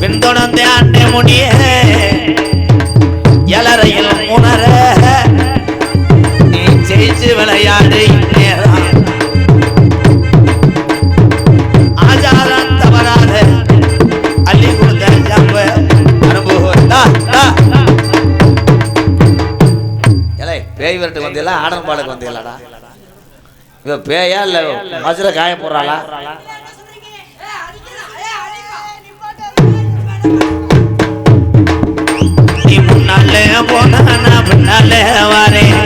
பின்தொடர்ந்து அண்ணே முடிய எலரையில் உணர நீ ஜெயிச்சு விளையாடு இந்நேரம். ஆச்சாரம் தவறாத அள்ளி கொடுத்த ஜம்ப அனுபவம் தா, தா. பேய் விரட்டு வந்தீங்களா ஆடன் பாடுக்கு வந்தீங்களாடா இவ பேயா இல்லை மதுரை காய போடுறாளா? நீ முன்னாலே போனா நான் பின்னாலே வரேன்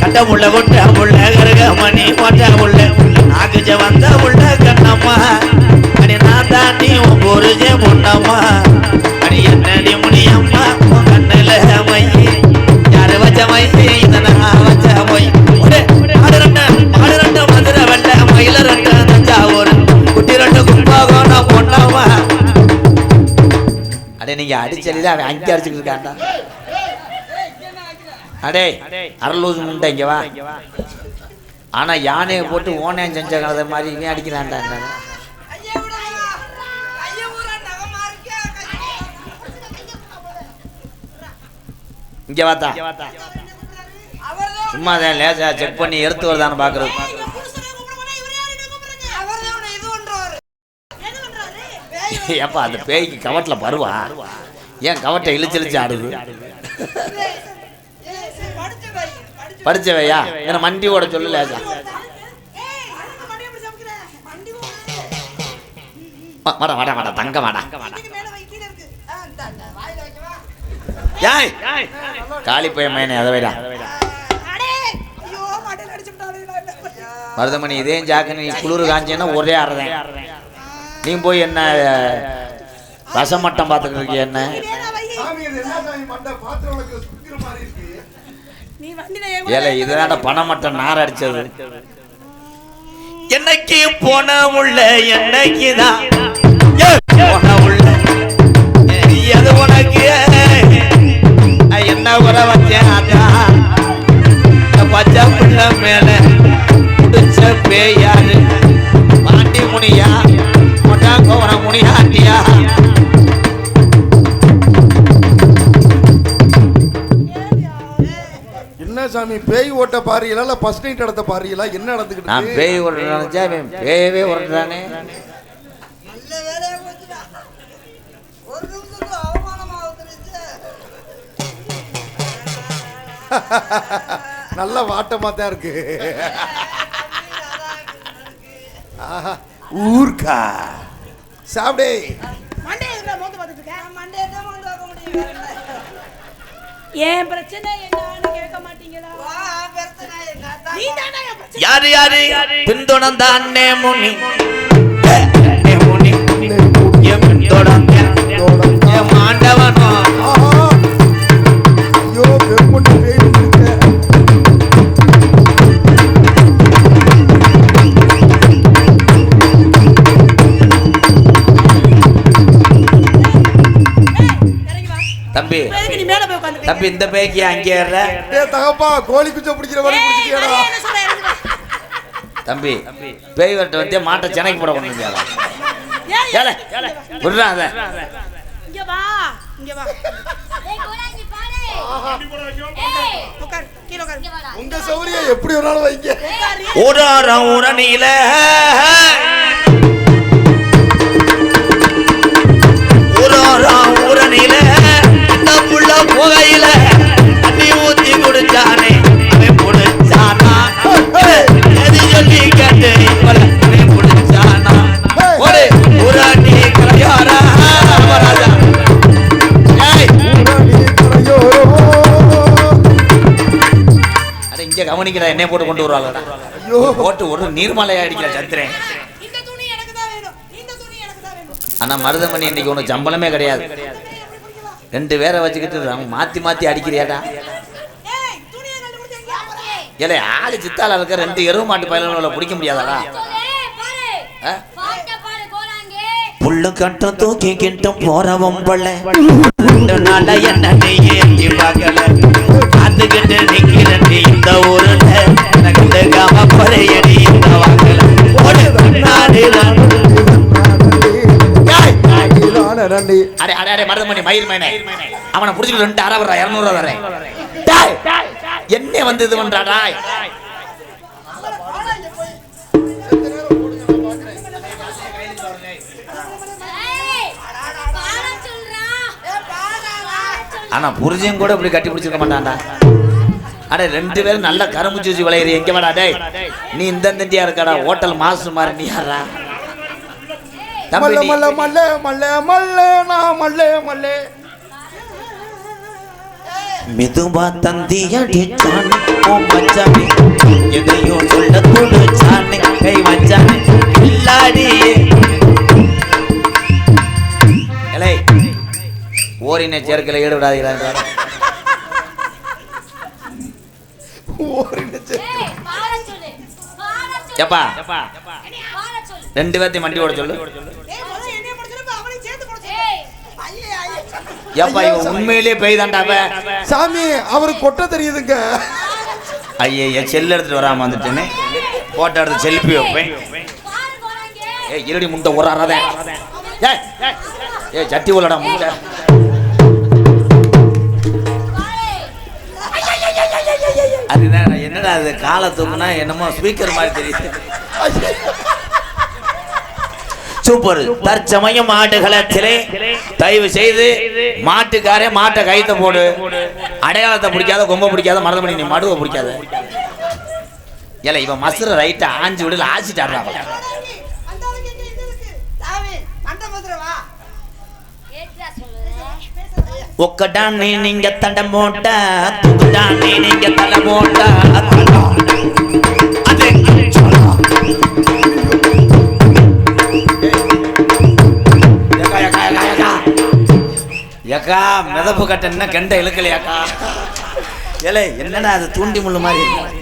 கட்ட முள்ள கொட்ட முள்ள கருக மணி போட்ட முள்ள. நாக்குஜ வந்த முள்ள கண்ணம்மா. அடி நான் உன் பொருஜே முன்னம்மா. நீங்க அடிச்சலில அவன் அங்கே அடிச்சுட்டு இருக்கான்டா. அடே அரலூசு முண்டை இங்க வா. ஆனா யானையை போட்டு ஓனையம் செஞ்ச கதை மாதிரி இவன் அடிக்கிறான்டா இங்க வாத்தா. சும்மா தான் லேசா செக் பண்ணி எடுத்து வருதான்னு பாக்குறது. ஏப்பா அந்த பேய்க்கு கவட்டில் பருவா? ஏன் கவட்டை இழுச்சு இழுச்சு ஆடுது? படிச்சவையா? என்ன மண்டி ஓட சொல்லு லேசா வா- வாடா வாடா வாடா தங்க வாடா. ஏய்! காளி பையன் மேனே அதை வைடா. மருதமணி இதேம் ஜாக்கு நீ குளிர் காஞ்சேன்னா ஒரே அறதேன் நீ போய் என்ன ரசமட்டம் பார்த்துட்டு இருக்கிய என்ன? ஏல இதுதான்டா பணமட்டம் நார் அடிச்சது. என்னைக்கு போன உள்ள என்னைக்குதான் போன உள்ள. எது உனக்கு. என்ன உற வச்சேன் பச்சை பிள்ளை மேல புடிச்ச பேயாரு பாண்டி முனியா? கோவன முனியாண்டியா என்ன சாமி பேய் ஓட்ட பாருங்களா இல்ல ஃபர்ஸ்ட் நைட் நடத்த பாருங்களா என்ன நடந்துக்கிட்டு நான்? பேய் ஓடுறேன் நினைச்சா பேயவே நல்ல வாட்டமா தான் இருக்கு. ஆஹா, ஊர்க்கா. சாப்பிடே? என் பிரச்சனை என்னன்னு கேட்க மாட்டீங்களா? நீதானே என் பிரச்சனை. யாரு யாரு? பின்தொடர்ந்த அண்ணே முனி. முனி. என் பின்தொடர்ந்த? மாண்டவனோ தம்பி. நீ மேல போய் தம்பி இந்த பேக்கி அங்கே டேய் தகப்பா கோழி குச்சை பிடிக்கிற மாதிரி பிடிச்சிட்டியாடா. தம்பி பேய் வரட்டு வந்து மாட்டை சென்னைக்கு போட கொண்டு வந்தியாடா. ஏய், ஏலே விடுறா அத. இங்க வா இங்க உங்க சௌரியம் எப்படி வேணாலும் வைங்க. உட்காரு. ஊராரம் உரணியில ஊராரம் உரணியில புகையில தண்ணி ஊத்தி குடிச்சானே? அவன் குடிச்சானா? எது சொல்லி கேட்டு இவளை அவன் ஒரு கரையாரா? ராஜா இங்க கவனிக்கிற என்னை போட்டு கொண்டு வருவாங்க ஐயோ. போட்டு ஒரு நீர்மலையா அடிக்கிற சந்திரன். இந்த துணி எனக்கு தான் வேணும். இந்த துணி எனக்கு தான் வேணும். ஆனா மருதமணி இன்னைக்கு உனக்கு சம்பளமே கிடையாது. ரெண்டு பேரை வச்சுக்கிட்டு அவங்க மாத்தி மாத்தி அடிக்கிறியாடா? ஏய் துணியை கண்டுபிடிச்சு எங்கேயா போற? ஏலே ஆளு சித்தால இருக்க ரெண்டு எருவு மாட்டு பயிலங்களை பிடிக்க முடியாதாடா? புல்லு கட்டம் தூக்கி கிட்டும் போறவன் பள்ள ரெண்டு நாள என்ன நீ பார்க்கல? காத்துக்கிட்டு நிக்கிறண்டி நன்றி நன்றி அடே அடே அடே மருதமணி மயில் மேனே. அவனை புடிச்சிட்டு ரெண்டு அரை வர்றா இரநூறுவா டேய், என்ன வந்து இது பண்றாடா ஆனா புரிஜையும் கூட இப்படி கட்டி பிடிச்சிருக்க மாட்டான்டா. அடே ரெண்டு பேரும் நல்ல கரும்பு ஜூசி விளையிற எங்க வேடா டேய். நீ இந்த தண்டியா இருக்கடா? ஹோட்டல் மாஸ்டர் மாதிரி நீ யாரா மல்ல மல்ல மல்ல மல்ல மல்ல நான் மல்ல மல்ல. மெதுவா ஓ மச்சானே எதையோ சொல்ல சாணி கை மச்சானே இல்லாடி எலை ஓரின சேர்க்கல ஈடுபடாதீங்களா? எப்பா? ரெண்டு பேர்த்தையும் வண்டி ஓட சொல்லு. ஏப்பா இவன் உண்மையிலேயே பெய் சாமி அவருக்கு கொட்ட தெரியுதுங்க. ஐய செல் எடுத்துட்டு வராம வந்துட்டேன்னு போட்டோ எடுத்து செல்ஃபி வைப்பேன். ஏய் இருடி முண்டை உராறதே ஏய் ஏய் சட்டி உள்ளடா முண்டை. அதுதான் என்னடா அது காலை தூக்குனா என்னமோ ஸ்பீக்கர் மாதிரி தெரியுது சூப்பர். தற்சமயம் மாட்டு களத்திலே தயவு செய்து மாட்டுக்காரே மாட்டை கைத்த போடு. அடையாளத்தை பிடிக்காத கொம்ப பிடிக்காத மரத பண்ணி நீ மடுவை பிடிக்காத. ஏல இவன் மசுர ரைட்டா ஆஞ்சு விடல ஆசிட்டாரா ஒக்கடானே நீங்க தடம் போட்டா நீங்க தடம் போட்டா ஏக்கா மிதப்பு கட்ட என்ன கெண்ட இழுக்கலையாக்கா. ஏலே என்னடா அது தூண்டி முள்ளு மாதிரி இருக்கு?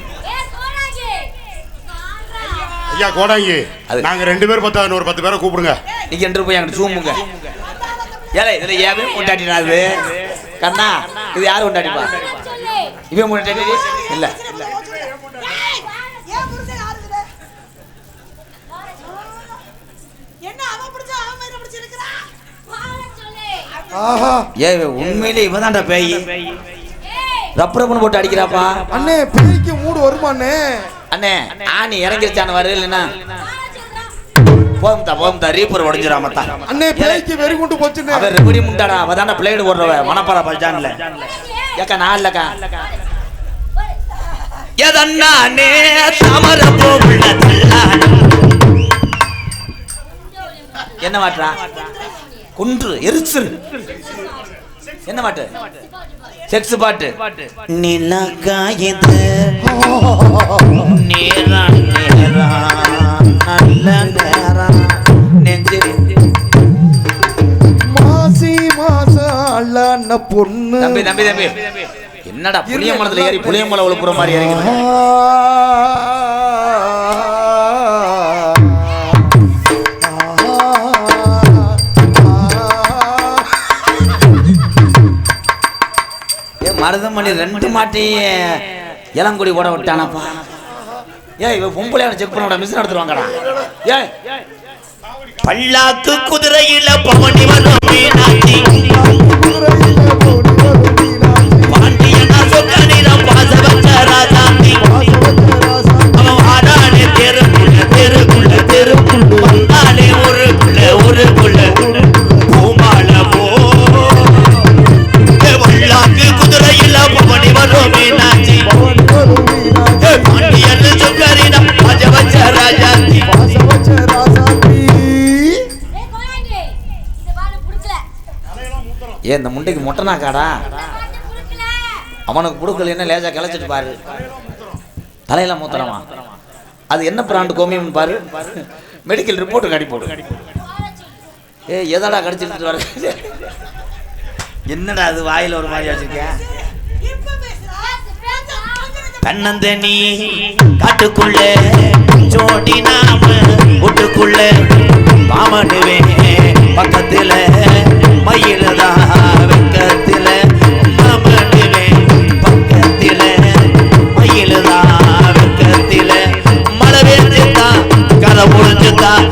ஐயா கோடாங்கி. அது- நாங்க ரெண்டு பேர் பத்தாது ஒரு பத்து பேரை கூப்பிடுங்க. நீங்க என்று போய் அங்கிட்டு சூமுங்க ஏலே இதுல ஏவே கொண்டாடினா அது? கண்ணா இது யாரு கொண்டாடிப்பா? இவன் கொண்டாடி இல்ல என்ன அவன் பிடிச்சா அவன் மேல பிடிச்சிருக்கிறா ஆஹா ஏ உண்மையிலே இவதான்டா பேய். ரப்பு ரப்புன்னு போட்டு அடிக்கிறாப்பா. அண்ணே பேய்க்கு மூடு வருமாண்ணே அண்ணே? ஆணி இறங்கிருச்சான வரு இல்லைன்னா போகும்தா போகும்தா ரீப்பர் உடஞ்சிராமத்தா அண்ணே பேய்க்கு வெறி கொண்டு போச்சுண்ணே. அவன் ரெபடி முண்டாடா அவ தானே பிளேடு போடுறவ மணப்பாறை பல்ஜான்ல ஏக்கா நான் இல்லக்கா எதன்னானே தாமர போகுள்ள என்ன மாட்டா குன்று எரிச்சல். என்ன பாட்டு? செக்ஸ் பாட்டு. நிலக்காயுது. நேரா நேரா நல்ல நேரா நெஞ்சு. மாசி மாசம் அல்லான பொண்ணு. தம்பி தம்பி தம்பி. என்னடா புளிய மரத்துல ஏறி புளிய மலை உழுப்புற மாதிரி இறங்கி மருதமணி ரெண்டு மாட்டையும் இளங்குடி ஓட விட்டானப்பா. ஏய் இவ பொம்பளையான செக் பண்ண மிஸ் நடத்துருவாங்கடா ஏய். பல்லாக்கு குதிரையில பவனி வரும் மீனாட்சி. மொட்டனா காடா? அவனுக்கு கொடுக்கல என்ன லேசா கிளச்சிட்டு பாரு. தலையில மூத்தரமா அது என்ன பிராண்டு கோமியம்னு பாரு. மெடிக்கல் ரிப்போர்ட்டு கடி போடு. ஏ எதடா கடிச்சிட்டு வர? என்னடா அது வாயில ஒரு மாதிரி வச்சிருக்கேன் இப்ப தன்னந்தனி காட்டுக்குள்ள ஜோடி நாம வீட்டுக்குள்ள மாமனுவே பக்கத்தில் மயிலதான். கதை முடிஞ்சுதான்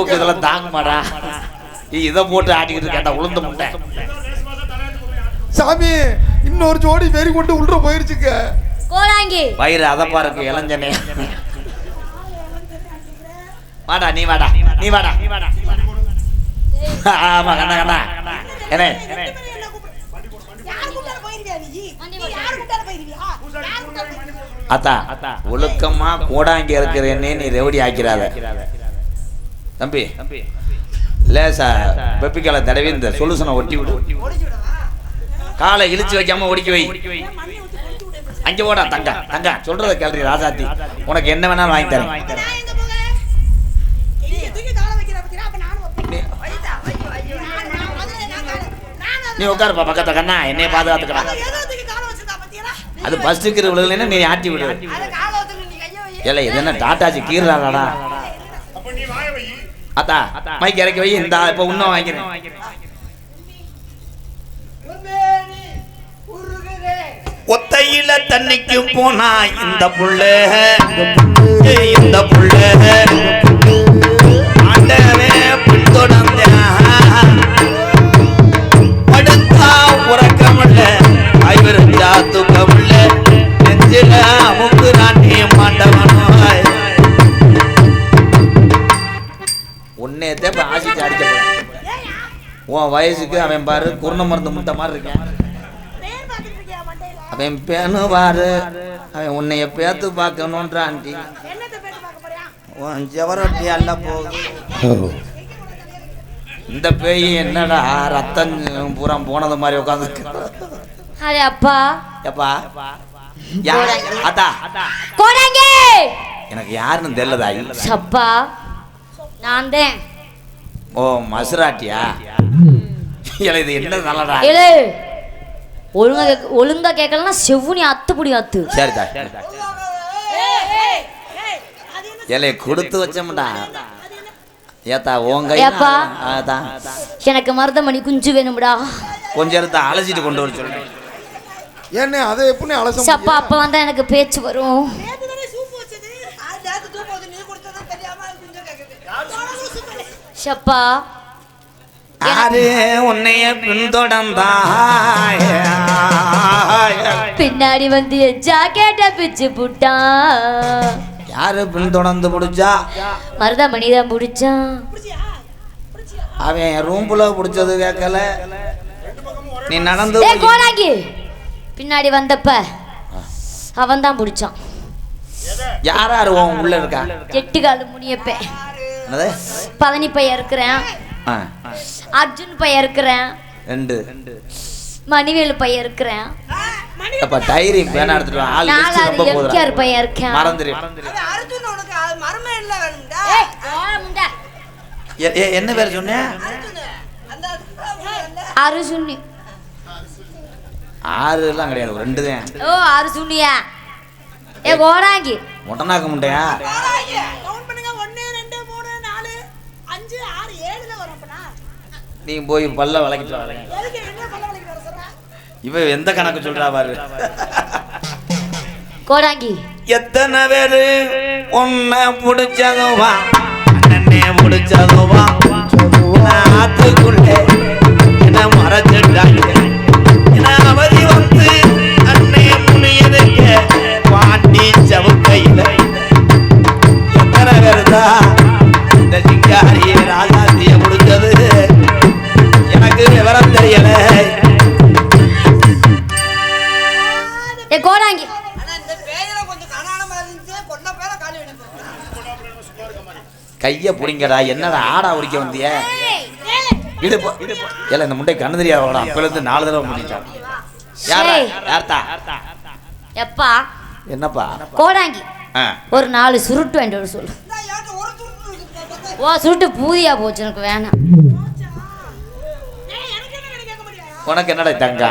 ஆமாடா நீ இதை போட்டு ஆட்டிக்கிட்டு கேட்டா உளுந்து முட்டை. சாமி இன்னொரு ஜோடி வெறி கொண்டு உள்ள போயிருச்சுங்க. கோடாங்கி வயிறு அதை பாருக்கு இளஞ்சனே வாடா நீ வாடா நீ வாடா. ஆமா கண்ணா கண்ணா. என்ன? அத்தா ஒழுக்கமா கூடாங்கி இருக்கிறேன்னே நீ ரெவடி ஆக்கிறாத. தம்பி. லேசா வெப்பிக்கால தடவி இந்த சொல்யூஷனை ஒட்டி விடு. காலை இழுச்சு வைக்காம ஒடிக்க வை. அங்க போடா தங்க தங்க. சொல்றத கேள்றி ராசாத்தி உனக்கு என்ன வேணாலும் வாங்கி தரேன். நீ உட்காருப்பா பக்கத்துல கண்ணா. என்னைய பாதுகாத்துக்கிறான் அது பஸ்ஸுக்கு விழுகலைன்னா நீ ஆட்டி விடு. ஏல இது என்ன டாட்டாச்சி கீறாடா அப்ப நீ வாய வை அத்தா மைக் இறக்கி வை இந்த இப்ப இன்னும் வாங்கிறேன் ஒத்தையில தண்ணிக்கு போனா இந்த புள்ள இந்த புள்ள ஆண்டவே பின்தொடர்ந்தான் படுத்தா உறக்கமில்ல ஐவருந்தா தூக்கமில்ல நெஞ்சில அமுக்கு உன் வயசுக்கு அவன் பாரு குருண மருந்து முட்டை மாதிரி இருக்கேன். அவன் பேனு பாரு அவன் உன்னைய பேத்து பார்க்கணுன்றான்டி உன் ஜவரொட்டி அல்ல போகுது இந்த பேய் என்னடா ரத்தம் பூரா போனது மாதிரி உட்காந்து அரே அப்பா. எப்பா? யார்? கோடாங்கி! எனக்கு யாருன்னு தெரியலதா சப்பா நான் தான் ஓ மசுராட்டியா? இல்ல இது என்ன நல்லடா ஏழு ஒழுங்கா கேக்க- ஒழுங்கா கேட்கலன்னா செவ்வுனி அத்துப்படி அத்து சரிதா இலைய கொடுத்து வச்சோம்டா. ஏத்தா உங்க ஏப்பா. அதான். எனக்கு மருதமணி குஞ்சு வேணும்டா. கொஞ்சம் எடுத்து அலசிட்டு கொண்டு வர சொல்லு. ஏன்னு அதை எப்படி அலச சப்பா முடியும்? அப்ப வந்தா எனக்கு பேச்சு வரும். சப்பா யாரு உன்னைய பின்தொடர்ந்தா பின்னாடி வந்து என் ஜாக்கெட்ட பிச்சு புட்டான் யாரு பின்தொடர்ந்து பிடிச்சா மருதமணி தான் பிடிச்சான் அவன் ரூம்புல பிடிச்சது கேட்கல. நீ நடந்து ஏ கோலாங்கி. பின்னாடி வந்தப்ப அவன் தான் பிடிச்சான் யார் யாரு உன் உள்ள இருக்கா? எட்டு காலு முனியப்பேன் என்னது? பழனி பையன் இருக்கிறேன். அர்ஜுன் பையன் இருக்கிறேன். ரெண்டு. மணிவேலு பையன் இருக்கிறேன். அப்ப டைரி பேனா எடுத்துட்டு வா. ஆள் நாலாவது ரொம்ப போதுடா. எம்கேஆர் பையன் இருக்கேன். மறந்துரு. ஏய், போடா முண்டை. எ- எ- என்ன பேர் சொன்ன? அருசுண்ணி ஆறு எல்லாம் கிடையாது. ரெண்டு தான். ஓ அருசுண்ணியா ஏ கோடாங்கி முட்டனாக்க முட்டையா நீ போய் பல்ல விளக்கிட்டு வா. இவ எந்த கணக்கு சொல்றா பாரு. கோடாங்கி. எத்தனை பேரு உன்னை பிடிச்சதுவா அண்ணனே பிடிச்சதுவா ஆத்துக்குள்ளே என்ன மறைச்சிட்டாங்க கைய புடிங்கடா. என்னடா ஆடா உரிக்க வந்திய? இடுப்பு. ஏல இந்த முட்டை கண்ணு தெரியாதவடா அப்பல இருந்து நாலு தடவை முடிச்சான் யாரா. யார்த்தா எப்பா? என்னப்பா? கோடாங்கி. ஒரு நாலு சுருட்டு வேண்டிய ஒரு சொல்லு. ஓ சுருட்டு பூதியா போச்சு எனக்கு வேணாம். உனக்கு என்னடா தங்கா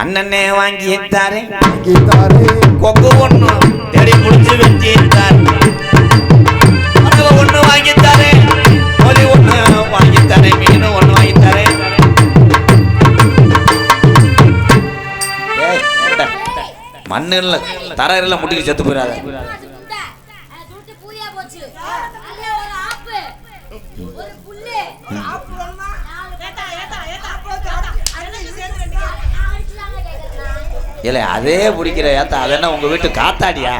அண்ணனே வாங்கி தாரேன் கீதாரே கொக்கு ஒண்ணு தேடி முடிச்சு வச்சு தாரேன் உனக்கு ஒண்ணு வாங்கி தரேன் ஒலி ஒண்ணு வாங்கி தரேன் மீன் ஒண்ணு வாங்கி தரேன் ஏய், இந்தா. மண்ணு இல்ல தர இல்ல முட்டிக்கு செத்து போயிடாத இல்ல அதே பிடிக்கிற ஏத்தா அது என்ன உங்க வீட்டு காத்தாடியா?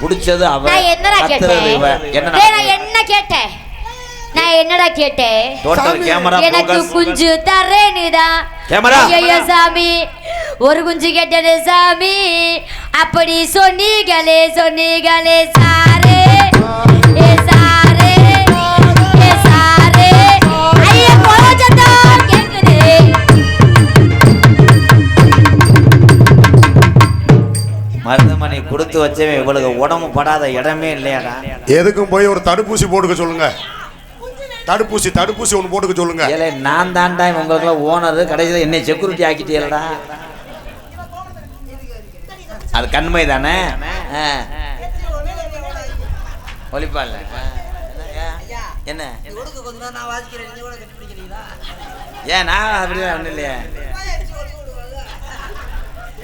பிடிச்சது அவ நான் என்னடா கத்துறது இவ. கேட்டேன் என்னடா டேய், நான் என்ன கேட்டேன்? நான் என்னடா கேட்டேன்? எனக்கு குஞ்சு தரேனுதான் கேமரா. ஐயோ சாமி. ஒரு குஞ்சு கேட்டது சாமி. அப்படி சொன்னீங்களே சொன்னீங்களே சாரே. மருதமணி கொடுத்து வச்சவன் இவளுக்கு உடம்பு படாத இடமே இல்லையாடா? எதுக்கும் போய் ஒரு தடுப்பூசி போட்டுக்க சொல்லுங்க. தடுப்பூசி தடுப்பூசி ஒன்று போட்டுக்க சொல்லுங்க. ஏலே நான் தாண்டா உங்களுக்குலாம் ஓனர். கடைசியில் என்னை செக்யூரிட்டி ஆக்கிட்டீங்களடா அது கண்மை தானே? ஆ. ஒலிப்பால்ல ஆ. என்ன? ஏன் நான் அப்படிதான் ஒன்றும் இல்லையே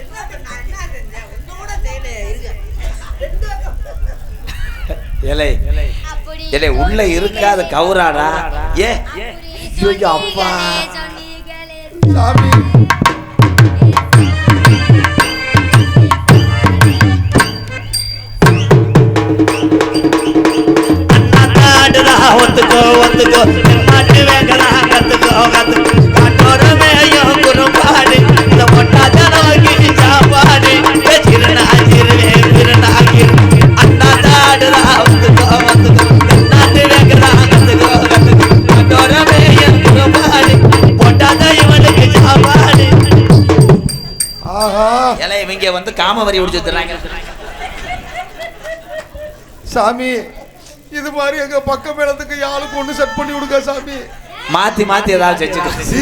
என்ன பண்ண என்ன செஞ்சேன் ஒண்ணு கூட செய்யல இருக்க ரெண்டு பக்கம் இலை. அப்படி இலை உள்ள இருக்காத கவுராடா ஏ ஐயோ, அப்பா. சாமி. காமவரி உடிச்சு தர்றாங்க சாமி இது மாதிரி எங்க பக்கம் மேளத்துக்கு யாருக்கு ஒண்ணு செட் பண்ணி விடுங்க சாமி. மாத்தி மாத்தி ஏதாவது செஞ்சுக்கோ சீ,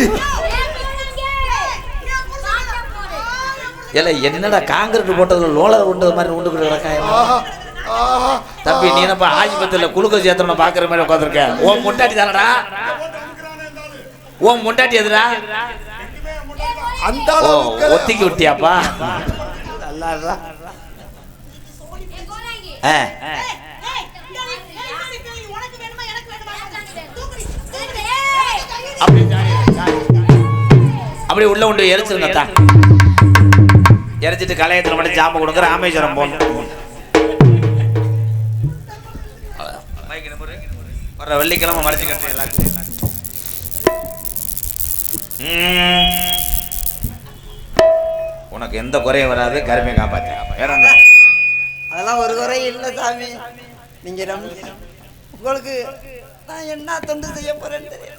இல்ல என்னடா காங்கிரீட் போட்டதுல லோலர் உண்டது மாதிரி உண்டு கிடக்காய தம்பி நீ என்னப்பா ஆஸ்பத்திரியில குளுக்கோஸ் ஏத்தணும் பாக்குற மாதிரி உட்காந்துருக்க ஓ முண்டாட்டி தானடா? ஓ முண்டாட்டி எதுடா? ஒத்திக்கி விட்டியாப்பா? ஆ அப்படி அப்படி உள்ள உண்டு எரிச்சிருங்க தான் எரிச்சிட்டு கலையத்தில் மட்டும் ஜாம கொடுங்க ராமேஸ்வரம் போகணும். வர வெள்ளிக்கிழமை மறைச்சு கட்டுறேன் எல்லாத்தையும். ம். உனக்கு எந்த குறையும் வராது கருமையை காப்பாற்ற அதெல்லாம் ஒரு குறையும் இல்லை சாமி. நீங்க உங்களுக்கு நான் என்ன தொண்டு செய்ய போறேன்னு தெரியல.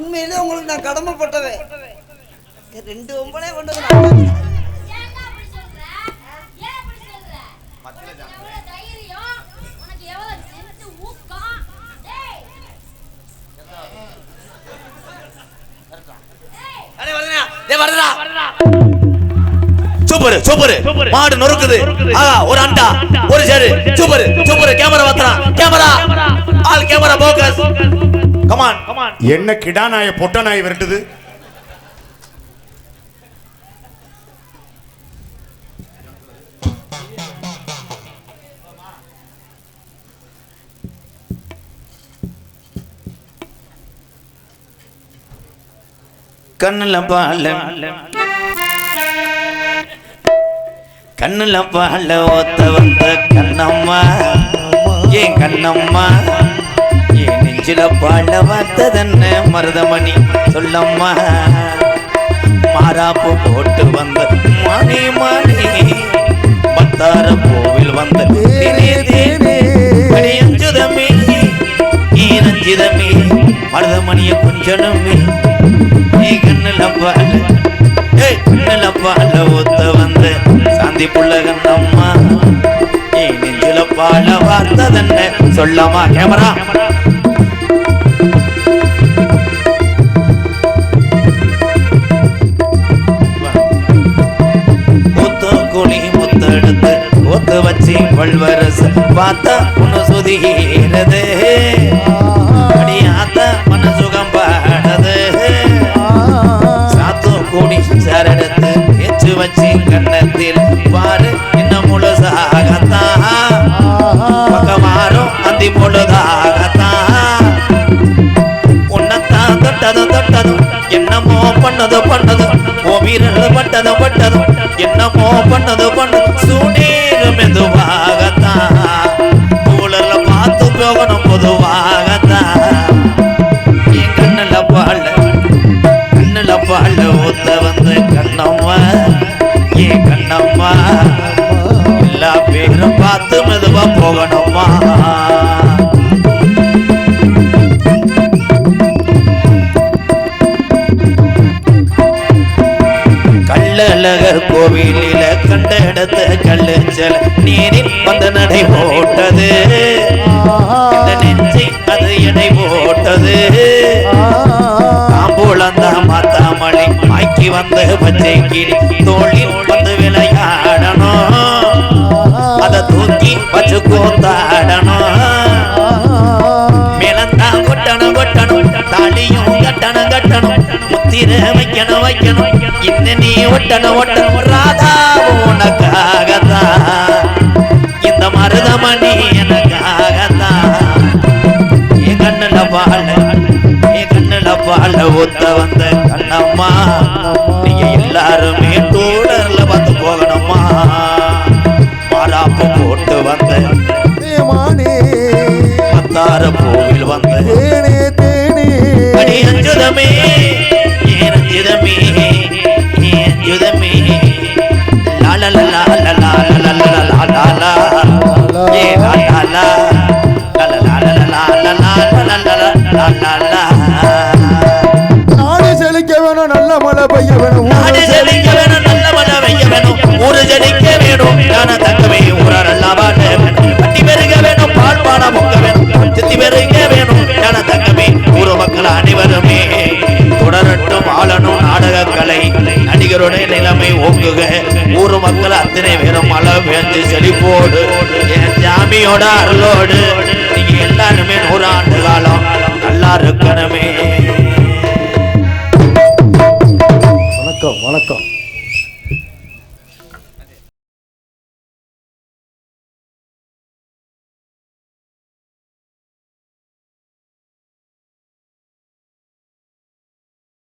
உண்மையிலே உங்களுக்கு நான் கடமைப்பட்டவன். ரெண்டு ஒம்பளே கொண்டு சூப்பர். மாடு நொறுக்குது. ஆ ஒரு அண்டா ஒரு சரி super super. Camera Vadra camera. All camera focus come on come on என்ன கிடா நாயை பொட்ட நாய் விரட்டுது? கண்ணுல பால கண்ணுல பால ஓத்த வந்த கண்ணம்மா. ஏன் கண்ணம்மா? ஏன் நெஞ்சில பால வந்ததென்ன மருதமணி? சொல்லம்மா. மாறாப்பு போட்டு வந்த மணி மணி பத்தார கோவில் வந்த தேனே தேனே. அடியஞ்சுதமே மருதமணிய கொஞ்சனமே. நீ கண்ணுல பால நில பால ஒத்த வந்த சாந்தி புள்ளகன் அம்மா. நீ நெஞ்சில பால வார்த்ததென்ன? சொல்லமா கேமரா? ஒத்த குழி முத்தெடுத்து ஒத்து வச்சு வள்வரசு பார்த்தா உன்னு சுதிகி என்னமோ பண்ணது பண்ணும் சுடீர் மெதுவாகத்தான் ஊழல பார்த்து போகணும் பொதுவாகத்தான் என் கண்ணுல பாழ கண்ணுல பாழ ஊத்த வந்து கண்ணம்மா ஏ கண்ணம்மா. கோவிலில கண்ட இடத்த கல்லு நீரில் வந்த நடை போட்டது நெஞ்சை அது எடை போட்டது. தாம்பூலந்தா மாத்தாமலை மாக்கி வந்த பச்சை கிளி தோளில் வந்து விளையாடணும். அதை தூக்கி வச்சு கோத்தாடணும். மேலந்தா கொட்டணும் கொட்டணும் தாலியும் கட்டணும் கட்டணும் முத்திர வைக்கணும் வைக்கணும். இன்னும் நீ ஒட்டணும் ஒட்டணும். வந்த கண்ணம்மா நீங்க எல்லாருமே தோ மழை பெய்ய வேணும் நல்ல மழை பெய்ய வேணும் ஊரு ஜெயிக்க வேணும். ஞான தங்கமே வேணும் பால் பாட முக்க வேணும் சித்தி பெருக வேணும் ஞான ஊர் மக்கள் அனைவருமே. தொடரட்டும் ஆளணும் நாடகக்கலை நடிகருடைய நிலைமை ஓங்குக. ஊர் மக்கள் அத்தனை பேரும் மழை பெய்ஞ்சு செழிப்போடு. என் சாமியோட அருளோடு. நீங்க எல்லாருமே நூறாண்டு காலம் நல்லா இருக்கணுமே.